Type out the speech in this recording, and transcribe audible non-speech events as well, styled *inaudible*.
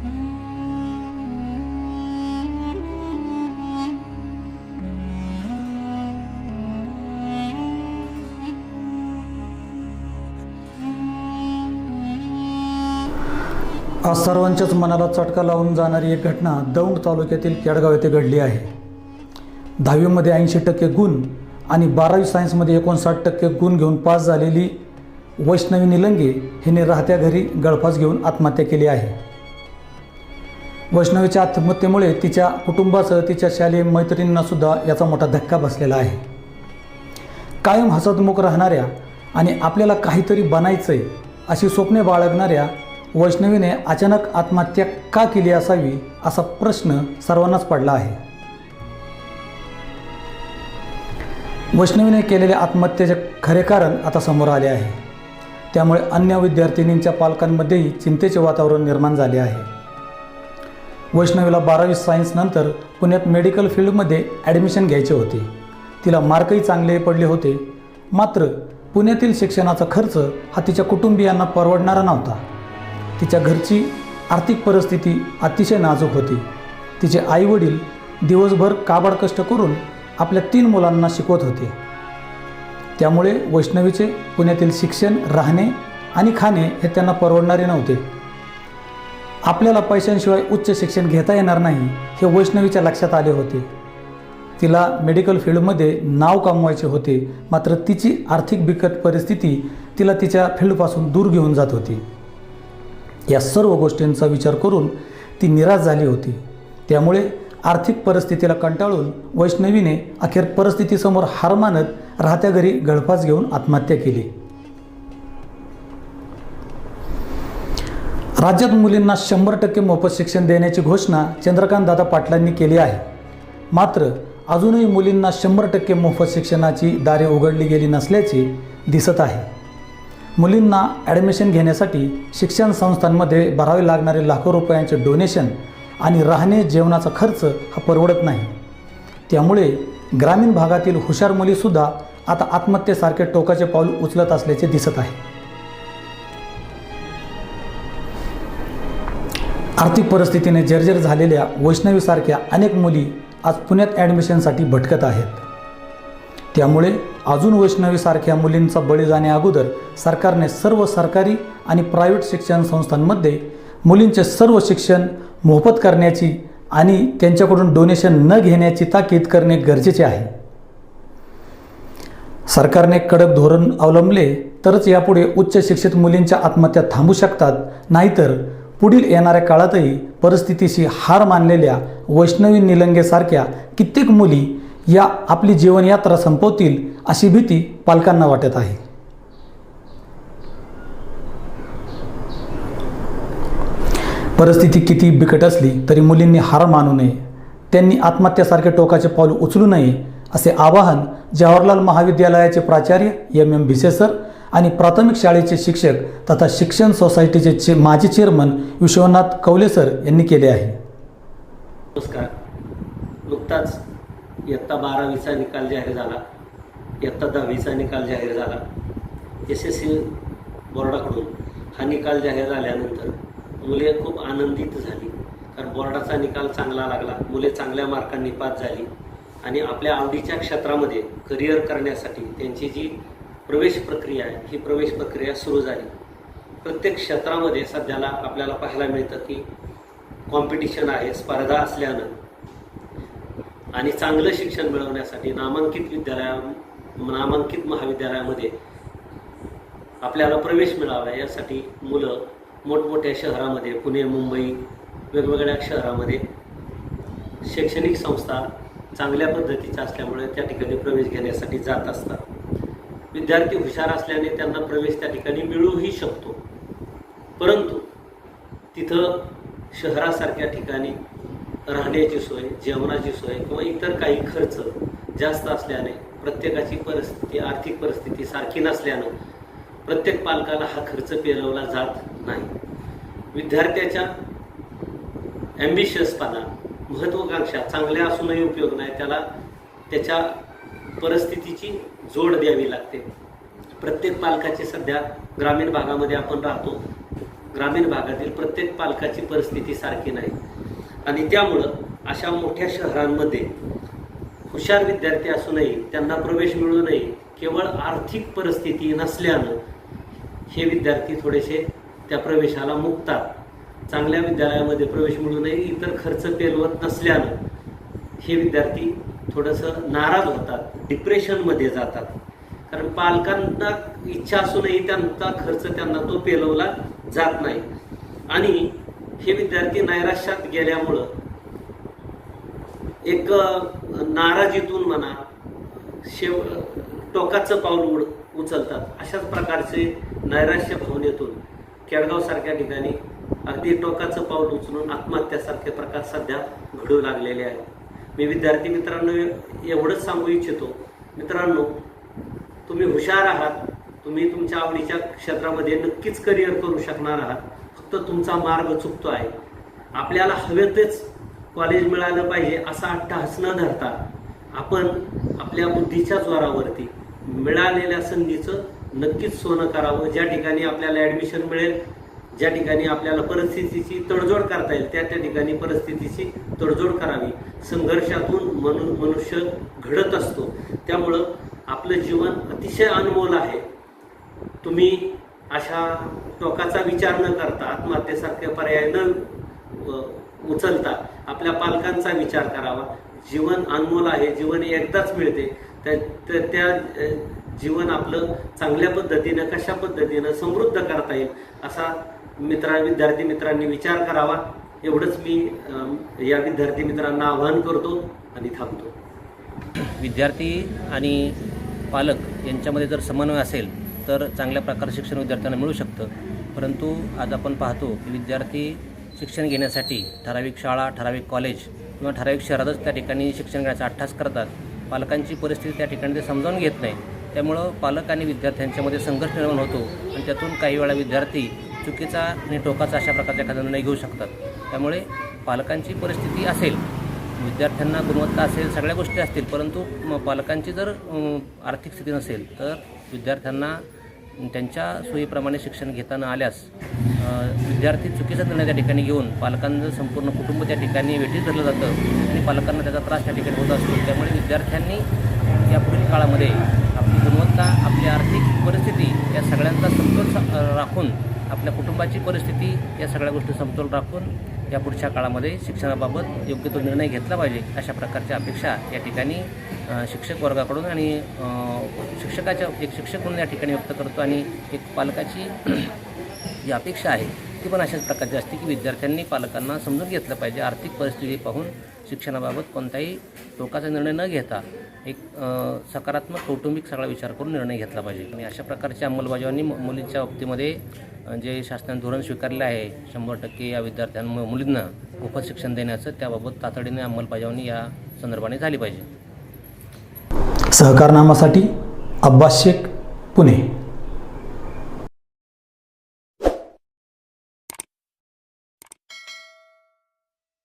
आज सर्वांच्याच मनाला चटका लावून जाणारी एक घटना दौंड तालुक्यातील केडगाव येथे घडली आहे. दहावीमध्ये ऐंशी टक्के गुण आणि बारावी सायन्समध्ये एकोणसाठ टक्के गुण घेऊन पास झालेली वैष्णवी निलंगे हिने राहत्या घरी गळफास घेऊन आत्महत्या केली आहे. वैष्णवीच्या आत्महत्येमुळे तिच्या कुटुंबासह तिच्या शालेय मैत्रिणींनासुद्धा याचा मोठा धक्का बसलेला आहे. कायम हसतमुख राहणाऱ्या आणि आपल्याला काहीतरी बनायचंय अशी स्वप्ने बाळगणाऱ्या वैष्णवीने अचानक आत्महत्या का केली असावी असा प्रश्न सर्वांनाच पडला आहे. वैष्णवीने केलेल्या आत्महत्येचे खरे कारण आता समोर आले आहे. त्यामुळे अन्य विद्यार्थिनींच्या पालकांमध्येही चिंतेचे वातावरण निर्माण झाले आहे. वैष्णवीला बारावी सायन्सनंतर पुण्यात मेडिकल फील्डमध्ये ॲडमिशन घ्यायचे होते. तिला मार्कही चांगले पडले होते. मात्र पुण्यातील शिक्षणाचा खर्च हा तिच्या कुटुंबियांना परवडणारा नव्हता. तिच्या घरची आर्थिक परिस्थिती अतिशय नाजूक होती. तिचे आईवडील दिवसभर काबाड कष्ट करून आपल्या तीन मुलांना शिकवत होते. त्यामुळे वैष्णवीचे पुण्यातील शिक्षण राहणे आणि खाणे हे त्यांना परवडणारे नव्हते. आपल्याला पैशांशिवाय उच्च शिक्षण घेता येणार नाही हे वैष्णवीच्या लक्षात आले होते. तिला मेडिकल फील्डमध्ये नाव कमवायचे होते मात्र तिची आर्थिक बिकट परिस्थिती तिला तिच्या फील्डपासून दूर घेऊन जात होती. या सर्व गोष्टींचा विचार करून ती निराश झाली होती. त्यामुळे आर्थिक परिस्थितीला कंटाळून वैष्णवीने अखेर परिस्थितीसमोर हार मानत राहत्या घरी गळफास घेऊन आत्महत्या केली. राज्यात मुलींना शंभर टक्के मोफत शिक्षण देण्याची घोषणा चंद्रकांत दादा पाटलांनी केली आहे. मात्र अजूनही मुलींना शंभर टक्के मोफत शिक्षणाची दारे उघडली गेली नसल्याचे दिसत आहे. मुलींना ॲडमिशन घेण्यासाठी शिक्षण संस्थांमध्ये भरावे लागणारे लाखो रुपयांचे डोनेशन आणि राहणे जेवणाचा खर्च हा परवडत नाही. त्यामुळे ग्रामीण भागातील हुशार मुलीसुद्धा आता आत्महत्येसारखे टोकाचे पाऊल उचलत असल्याचे दिसत आहे. आर्थिक परिस्थितीने जर्जर झालेल्या वैष्णवीसारख्या अनेक मुली आज पुण्यात ॲडमिशनसाठी भटकत आहेत. त्यामुळे अजून वैष्णवीसारख्या मुलींचा बळी जाण्याअगोदर सरकारने सर्व सरकारी आणि प्रायव्हेट शिक्षण संस्थांमध्ये मुलींचे सर्व शिक्षण मोफत करण्याची आणि त्यांच्याकडून डोनेशन न घेण्याची ताकीद करणे गरजेचे आहे. सरकारने कडक धोरण अवलंबले तरच यापुढे उच्च शिक्षित मुलींच्या आत्महत्या थांबू शकतात नाहीतर पुढील येणाऱ्या काळातही परिस्थितीशी हार मानलेल्या वैष्णवी निलंगेसारख्या कित्येक मुली या आपली जीवनयात्रा संपवतील अशी भीती पालकांना वाटत आहे. परिस्थिती किती बिकट असली तरी मुलींनी हार मानू नये. त्यांनी आत्महत्यासारखे टोकाचे पाऊल उचलू नये असे आवाहन जवाहरलाल महाविद्यालयाचे प्राचार्य एम एम भिसेसर सर आणि प्राथमिक शाळेचे शिक्षक तथा शिक्षण सोसायटीचे चे माजी चेअरमन विश्वनाथ कवले सर यांनी केले आहे. नमस्कार. नुकताच इयत्ता बारावीचा निकाल जाहीर झाला. इयत्ता दहावीचा निकाल जाहीर झाला. एस एस सी बोर्डाकडून हा निकाल जाहीर झाल्यानंतर मुले खूप आनंदित झाली. कारण बोर्डाचा निकाल चांगला लागला. मुले चांगल्या मार्कांनी पास झाली. आणि आपल्या आवडीच्या क्षेत्रामध्ये करिअर करण्यासाठी त्यांची जी प्रवेश प्रक्रिया आहे. ही प्रवेश प्रक्रिया सुरू झाली. प्रत्येक क्षेत्रामध्ये सध्याला आपल्याला पाहायला मिळतं की कॉम्पिटिशन आहे स्पर्धा असल्यानं. आणि चांगलं शिक्षण मिळवण्यासाठी नामांकित विद्यालया नामांकित महाविद्यालयामध्ये आपल्याला प्रवेश मिळावा. यासाठी मुलं मोठमोठ्या शहरामध्ये पुणे मुंबई वेगवेगळ्या शहरामध्ये शैक्षणिक संस्था चांगल्या पद्धतीच्या असल्यामुळे त्या ठिकाणी प्रवेश घेण्यासाठी जात असतात. विद्यार्थी हुशार असल्याने त्यांना प्रवेश त्या ठिकाणी मिळूही शकतो. परंतु तिथं शहरासारख्या ठिकाणी राहण्याची सोय जेवणाची सोय किंवा इतर काही खर्च जास्त असल्याने प्रत्येकाची परिस्थिती आर्थिक परिस्थिती सारखी नसल्यानं प्रत्येक पालकाला हा खर्च पेरवला जात नाही. विद्यार्थ्याच्या ॲम्बिशियसपणा महत्त्वाकांक्षा चांगल्या असूनही उपयोग नाही. त्याला त्याच्या परिस्थितीची जोड द्यावी लागते. प्रत्येक पालकाची सध्या ग्रामीण भागामध्ये आपण राहतो. ग्रामीण भागातील प्रत्येक पालकाची परिस्थिती सारखी नाही. आणि त्यामुळं अशा मोठ्या शहरांमध्ये हुशार विद्यार्थी असूनही त्यांना प्रवेश मिळू नये केवळ आर्थिक परिस्थिती नसल्यानं हे विद्यार्थी थोडेसे त्या प्रवेशाला मुकतात. चांगल्या विद्यालयामध्ये प्रवेश मिळू नये इतर खर्च पेलवत नसल्यानं हे विद्यार्थी थोडंसं नाराज होतात डिप्रेशनमध्ये जातात. कारण पालकांना इच्छा असूनही त्यांचा खर्च त्यांना तो पेलवला जात नाही. आणि हे विद्यार्थी नैराश्यात गेल्यामुळं एक नाराजीतून म्हणा शेव टोकाचं पाऊल उड उचलतात. अशाच प्रकारचे नैराश्य भावनेतून केळगावसारख्या ठिकाणी अगदी टोकाचं पाऊल उचलून आत्महत्यासारखे प्रकार सध्या घडू लागलेले आहेत. मी विद्यार्थी मित्रांनो एवढंच सांगू इच्छितो. मित्रांनो तुम्ही हुशार आहात. तुम्ही तुमच्या आवडीच्या क्षेत्रामध्ये नक्कीच करिअर करू शकणार आहात. फक्त तुमचा मार्ग चुकतो आहे. आपल्याला हवे तेच कॉलेज मिळालं पाहिजे असा अट्टहास न धरता. आपण आपल्या बुद्धीच्या जोरावरती मिळालेल्या संधीचं नक्कीच सोनं करावं. ज्या ठिकाणी आपल्याला ॲडमिशन मिळेल ज्या ठिकाणी आपल्याला परिस्थितीची तडजोड करता येईल त्या त्या ठिकाणी परिस्थितीची तडजोड करावी. संघर्षातून मनु मनुष्य घडत असतो. त्यामुळं आपलं जीवन अतिशय अनमोल आहे. तुम्ही अशा टोकाचा विचार न करता आत्महत्येसारखे पर्याय न उचलता आपल्या पालकांचा विचार करावा. जीवन अनमोल आहे जीवन एकदाच मिळते. त्या त्या- त्या जीवन आपलं चांगल्या पद्धतीनं कशा पद्धतीनं समृद्ध करता येईल असा मित्रां विद्यार्थी मित्रांनी विचार करावा. एवढंच मी या विद्यार्थी मित्रांना आवाहन करतो आणि थांबतो. विद्यार्थी आणि पालक यांच्यामध्ये जर समन्वय असेल तर चांगल्या प्रकारे शिक्षण विद्यार्थ्यांना मिळू शकतं. परंतु आज आपण पाहतो की विद्यार्थी शिक्षण घेण्यासाठी ठराविक शाळा ठराविक कॉलेज किंवा ठराविक शहरातच त्या ठिकाणी शिक्षण घेण्याचा अठ्ठास करतात. पालकांची परिस्थिती त्या ठिकाणी ते समजावून घेत नाही. त्यामुळं पालक आणि विद्यार्थ्यांच्यामध्ये संघर्ष निर्माण होतो आणि त्यातून काही वेळा विद्यार्थी चुकीचा आणि टोकाचा अशा प्रकारचा एखादा निर्णय घेऊ शकतात. त्यामुळे पालकांची परिस्थिती असेल विद्यार्थ्यांना गुणवत्ता असेल सगळ्या गोष्टी असतील परंतु पालकांची जर आर्थिक स्थिती नसेल तर विद्यार्थ्यांना त्यांच्या सोयीप्रमाणे शिक्षण घेताना आल्यास विद्यार्थी चुकीचा निर्णय त्या ठिकाणी घेऊन पालकांचं संपूर्ण कुटुंब त्या ठिकाणी वेठीत धरलं जातं आणि पालकांना त्याचा त्रास त्या ठिकाणी होत असतो. त्यामुळे विद्यार्थ्यांनी या पुढील काळामध्ये आपली गुणवत्ता आपली आर्थिक परिस्थिती या सगळ्यांचा समतोल सा- राखून आपल्या कुटुंबाची परिस्थिती या सगळ्या गोष्टी समतोल राखून या पुढच्या काळामध्ये शिक्षणाबाबत योग्य तो निर्णय घेतला पाहिजे अशा प्रकारच्या अपेक्षा या ठिकाणी शिक्षक वर्गाकडून आणि शिक्षकाच्या एक शिक्षक म्हणून या ठिकाणी व्यक्त करतो आणि एक पालकाची *clears throat* जी अपेक्षा आहे ती पण अशाच प्रकारची असते की विद्यार्थ्यांनी पालकांना समजून घेतलं पाहिजे. आर्थिक परिस्थिती पाहून शिक्षणाबाबत कोणताही टोकाचा निर्णय न घेता एक सकारात्मक कौटुंबिक सगळा विचार करून निर्णय घेतला पाहिजे. आणि अशा प्रकारची अंमलबजावणी मुलींच्या बाबतीमध्ये जे शासनाने धोरण स्वीकारलं आहे शंभर टक्के या विद्यार्थ्यांना मुलींना मोफत शिक्षण देण्याचं त्याबाबत तातडीने अंमलबजावणी या संदर्भाने झाली पाहिजे. सहकारनामासाठी अब्बास शेख पुणे.